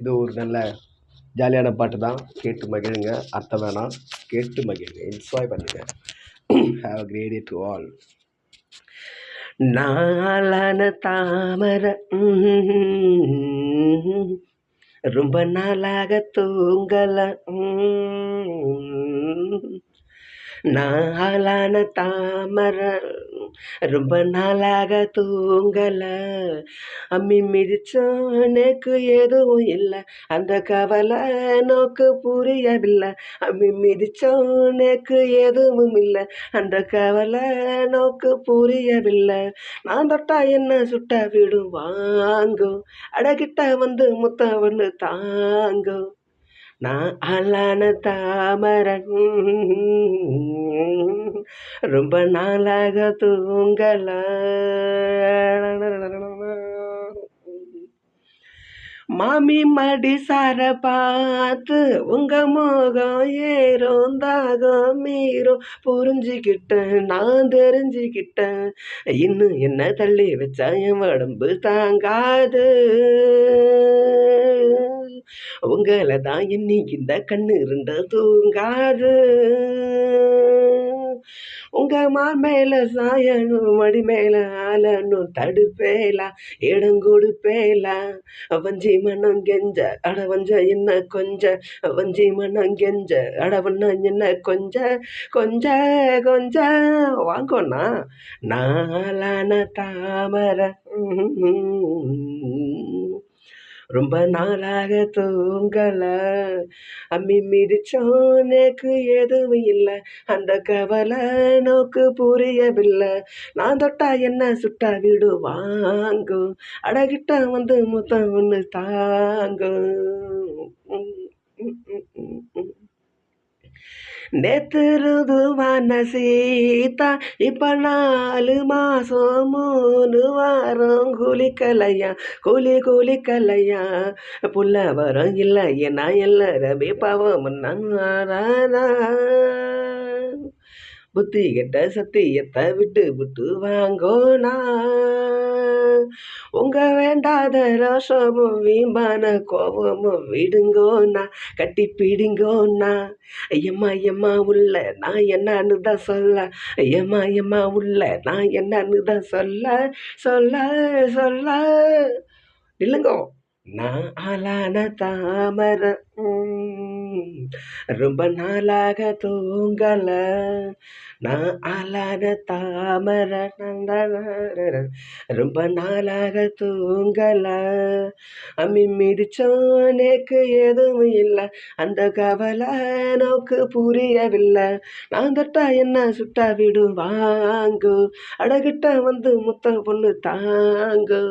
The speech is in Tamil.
இது ஒரு நல்ல ஜாலியான பாட்டு தான். கேட்டு மகிழுங்க. அர்த்தம் வேணாம். கேட்டு மகிழுங்க. என்ஜாய் பண்ணுங்க. Have a great to all நாளான தாமரை ரொம்ப நாளாக தூங்கல நாளான தாமரை ரொம்ப நாளாக தூங்கல. அம்மி மிதிச்சோம் எதுவும் இல்லை. அந்த கவலை நோக்கு புரியவில்லை. அம்மி மிதிச்சோம் எதுவும் இல்லை. அந்த கவலை நோக்கு புரியவில்லை. நான் தொட்டா என்ன சுட்டா விடும் வாங்கும் அடகிட்ட வந்து முத்த ஒன்று தாங்கும் நான் ஆளான தாமரன். ரொம்ப நாளாக தூங்கல. மாமி மடி சார பார்த்து உங்க முகம் ஏறும் தாகம் மீறும். புரிஞ்சுக்கிட்டேன் நான் தெரிஞ்சுக்கிட்டேன் இன்னும் என்ன தள்ளி வச்சா என் உடம்பு தாங்காது. உங்களை தான் இன்னைக்கு இந்த கண்ணு இருந்த தூங்காது. உங்க மார் மேல சாயணும் மடி மேல ஆலனும் தடுப்பேலா இடம் கொடுப்பேலா. வஞ்சி மனம் கெஞ்ச அடவஞ்ச என்ன கொஞ்ச. வஞ்சி மனம் கெஞ்ச அடவண்ண என்ன கொஞ்ச. கொஞ்ச கொஞ்ச. வாங்கோண்ணா. நாளான தாமரை. ரொம்ப நாளாக தூங்கல. அம்மி மிதிச்சோம் எதுவும் இல்லை. அந்த கவலை நோக்கு புரியவில்லை. நான் தொட்டா என்ன சுட்டா வீடு வாங்கும். அடகிட்ட வந்து முத்தம் ஒன்று தாங்கும். நேத்து ருதுவான சீதா இப்ப நாலு மாசம் மூணு வாரம் கூலி குளி குளிக்கலையா? புள்ள வரம் இல்லை ஏன்னா எல்லாரவே பாவம். புத்தி கெட்ட சத்தியத்தை விட்டு விட்டு வாங்கோனா உங்க வேண்டாத ரோஷமும் வீம்பான கோபமும் விடுங்கோண்ணா கட்டி பிடிங்கோண்ணா ஐயம்மா ஐயம்மா உள்ள நான் என்னன்னு தான் சொல்ல. ஐயம்மா ஐயம்மா உள்ள நான் என்னன்னு தான் சொல்ல. சொல்ல சொல்ல. இல்லைங்கோ நான் ஆளான தாமரை. ரொம்ப நாளாக தூங்கல. நான் ஆளான தாமரை ரொம்ப நாளாக தூங்கல. அம்மி மிதிச்சோனேக்கு எதுவும் இல்லை. அந்த கவலை நோக்கு புரியவில்லை. நான் தொட்டா என்ன சுட்டா விடு வாங்கு அடகிட்ட வந்து முத்தம் பொண்ணு தாங்கு?